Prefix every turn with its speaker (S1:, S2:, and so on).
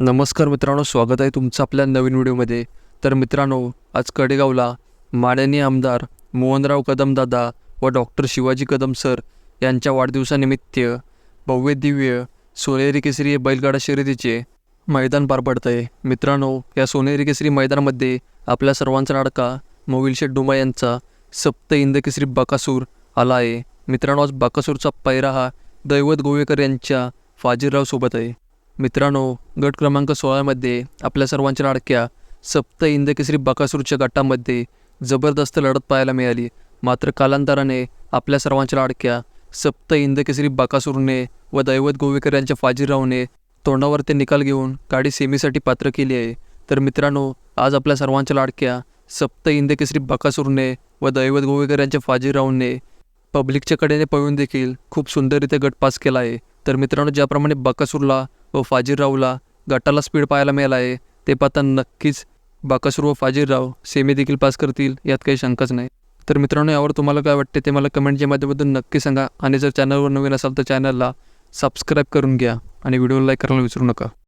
S1: नमस्कार मित्रांनो स्वागत आहे तुमचं आपल्या नवीन व्हिडिओमध्ये. तर मित्रांनो आज कडेगावला माननीय आमदार मोहनराव कदमदादा व डॉक्टर शिवाजी कदम सर यांच्या वाढदिवसानिमित्त भव्य दिव्य सोनेरी केसरी बैलगाडा शर्यतीचे मैदान पार पडत आहे मित्रांनो या सोनेरी केसरी मैदानामध्ये आपल्या सर्वांचा लाडका मोविल शेठ डुमा यांचा सप्त इंदकेसरी बाकासूर बकासूर आला आहे मित्रांनो आज बकासूरचा पैरा हा दैवत गोवेकर यांच्या फाजीरराव सोबत आहे. मित्रांनो गट क्रमांक सोळामध्ये आपल्या सर्वांच्या लाडक्या सप्त इंदकेसरी बकासूरच्या गटामध्ये जबरदस्त लढत पाहायला मिळाली. मात्र कालांतराने आपल्या सर्वांच्या लाडक्या सप्त इंदकेसरी बकासूरने व दैवत गोवेकर यांच्या फाजीरावने तोंडावर ते निकाल घेऊन गाडी सेमीसाठी पात्र केली आहे. तर मित्रांनो आज आपल्या सर्वांच्या लाडक्या सप्त इंदकेसरी बकासूरने व दैवत गोवेकर यांच्या फाजीरावने पब्लिकच्या कडेने पळून देखील खूप सुंदररित्या गट पास केला आहे. तर मित्रांनो ज्याप्रमाणे बकासूरला व फाजीररावला गटाला स्पीड पाहायला मिळाला आहे ते पाहता नक्कीच बाकासूर व फाजीरराव सेमी देखील पास करतील यात काही शंकाच नाही. तर मित्रांनो यावर तुम्हाला काय वाटते ते मला कमेंटच्या माध्यमातून नक्की सांगा. आणि जर चॅनलवर नवीन असाल तर चॅनलला सबस्क्राईब करून घ्या. आणि व्हिडिओला लाईक करायला विसरू नका.